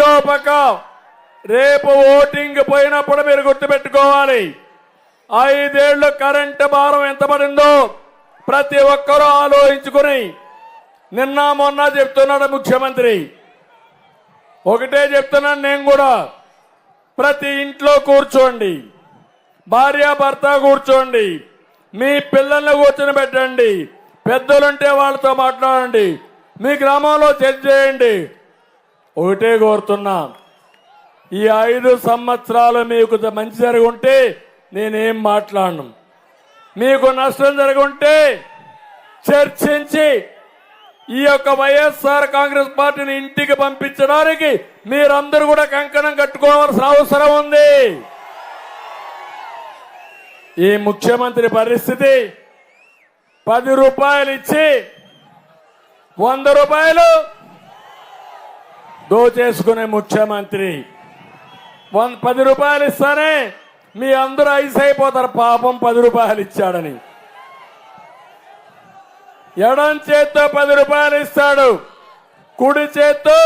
ఇంకో పక్క రేపు ఓటింగ్ పోయినప్పుడు మీరు గుర్తుపెట్టుకోవాలి. ఐదేళ్ళు కరెంటు భారం ఎంత పడిందో ప్రతి ఒక్కరూ ఆలోచించుకుని నిన్న మొన్న చెప్తున్నాడు ముఖ్యమంత్రి. ఒకటే చెప్తున్నాను నేను కూడా. ప్రతి ఇంట్లో కూర్చోండి. భార్య భర్త కూర్చోండి. మీ పిల్లల్ని కూర్చొని పెట్టండి. పెద్దలుంటే వాళ్ళతో మాట్లాడండి. మీ గ్రామంలో చర్చ చేయండి. ఒకటే కోరుతున్నా. ఈ ఐదు సంవత్సరాలు మీకు మంచి జరుగుంటే ఉంటే నేనేం మాట్లాడను. మీకు నష్టం జరిగి ఉంటే చర్చించి ఈ యొక్క వైఎస్ఆర్ కాంగ్రెస్ పార్టీని ఇంటికి పంపించడానికి మీరందరూ కూడా కంకణం కట్టుకోవాల్సిన అవసరం ఉంది. ఈ ముఖ్యమంత్రి పరిస్థితి పది రూపాయలు ఇచ్చి వంద రూపాయలు దోచేసుకునే ముఖ్యమంత్రి. వన్ పది రూపాయలు ఇస్తానే మీ అందరూ ఐస్ అయిపోతారు పాపం పది రూపాయలు ఇచ్చాడని. ఎడం చేత్తో పది రూపాయలు ఇస్తాడు కుడి చేత్తో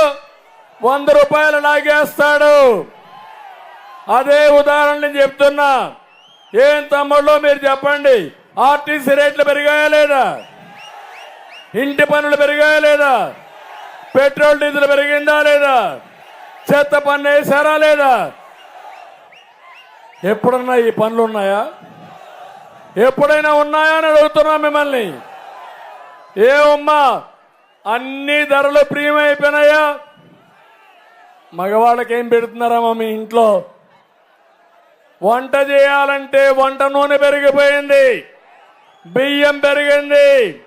వంద రూపాయలు లాగేస్తాడు. అదే ఉదాహరణ నేను చెప్తున్నా. ఏం తమ్ముళ్ళు మీరు చెప్పండి ఆర్టీసీ రేట్లు పెరిగాయా లేదా? ఇంటి పనులు పెరిగాయా లేదా? పెట్రోల్ డీజిల్ పెరిగిందా లేదా? చెత్త పన్ను వేసారా లేదా? ఎప్పుడన్నా ఈ పనులు ఉన్నాయా? ఎప్పుడైనా ఉన్నాయా అని అడుగుతున్నా మిమ్మల్ని. ఏమమ్మా అన్ని ధరలు ప్రియం అయిపోయినాయా? మగవాళ్ళకి ఏం పెడుతున్నారమ్మా మీ ఇంట్లో? వంట చేయాలంటే వంట నూనె పెరిగిపోయింది. బియ్యం పెరిగింది.